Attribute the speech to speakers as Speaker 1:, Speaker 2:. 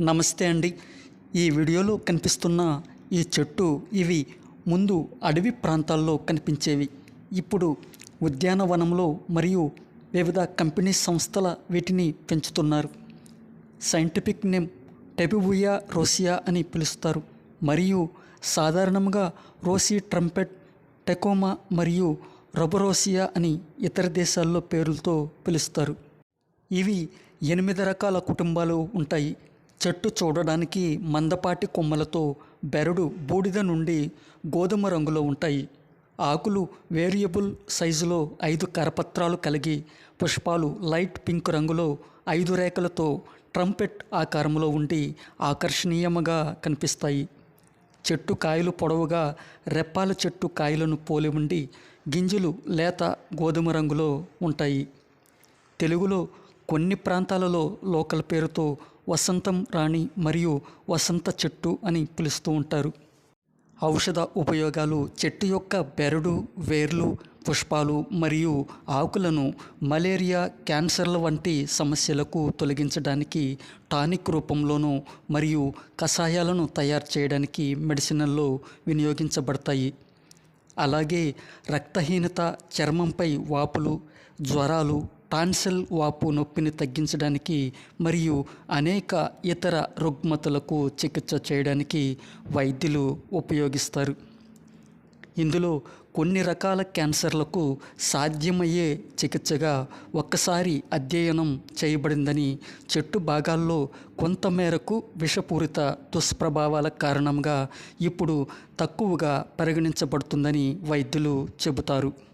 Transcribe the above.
Speaker 1: నమస్తే అండి. ఈ వీడియోలో కనిపిస్తున్న ఈ చెట్టు ఇవి ముందు అడవి ప్రాంతాల్లో కనిపించేవి. ఇప్పుడు ఉద్యానవనంలో మరియు వివిధ కంపెనీ సంస్థల వీటిని పెంచుతున్నారు. సైంటిఫిక్ నేమ్ టెబిబుయా రోసియా అని పిలుస్తారు. మరియు సాధారణంగా రోసి ట్రంపెట్ టెకోమా మరియు రొబరోసియా అని ఇతర దేశాల్లో పేర్లతో పిలుస్తారు. ఇవి ఎనిమిది రకాల కుటుంబాలు ఉంటాయి. చెట్టు చూడడానికి మందపాటి కొమ్మలతో బెరడు బూడిద నుండి గోధుమ రంగులో ఉంటాయి. ఆకులు వేరియబుల్ సైజులో ఐదు కరపత్రాలు కలిగి పుష్పాలు లైట్ పింక్ రంగులో ఐదు రేఖలతో ట్రంపెట్ ఆకారంలో ఉండి ఆకర్షణీయంగా కనిపిస్తాయి. చెట్టు కాయలు పొడవుగా రెప్పాల చెట్టు కాయలను పోలి ఉండి గింజలు లేత గోధుమ రంగులో ఉంటాయి. తెలుగులో కొన్ని ప్రాంతాలలో లోకల్ పేరుతో వసంతం రాణి మరియు వసంత చెట్టు అని పిలుస్తూ ఉంటారు. ఔషధ ఉపయోగాలు చెట్టు యొక్క బెరడు వేర్లు పుష్పాలు మరియు ఆకులను మలేరియా క్యాన్సర్ల వంటి సమస్యలకు తొలగించడానికి టానిక్ రూపంలోనూ మరియు కషాయాలను తయారు చేయడానికి మెడిసిన్లలో వినియోగించబడతాయి. అలాగే రక్తహీనత చర్మంపై వాపులు జ్వరాలు టాన్సిల్ వాపు నొప్పిని తగ్గించడానికి మరియు అనేక ఇతర రుగ్మతలకు చికిత్స చేయడానికి వైద్యులు ఉపయోగిస్తారు. ఇందులో కొన్ని రకాల క్యాన్సర్లకు సాధ్యమయ్యే చికిత్సగా ఒక్కసారి అధ్యయనం చేయబడిందని చెట్టు భాగాల్లో కొంతమేరకు విషపూరిత దుష్ప్రభావాల కారణంగా ఇప్పుడు తక్కువగా పరిగణించబడుతుందని వైద్యులు చెబుతారు.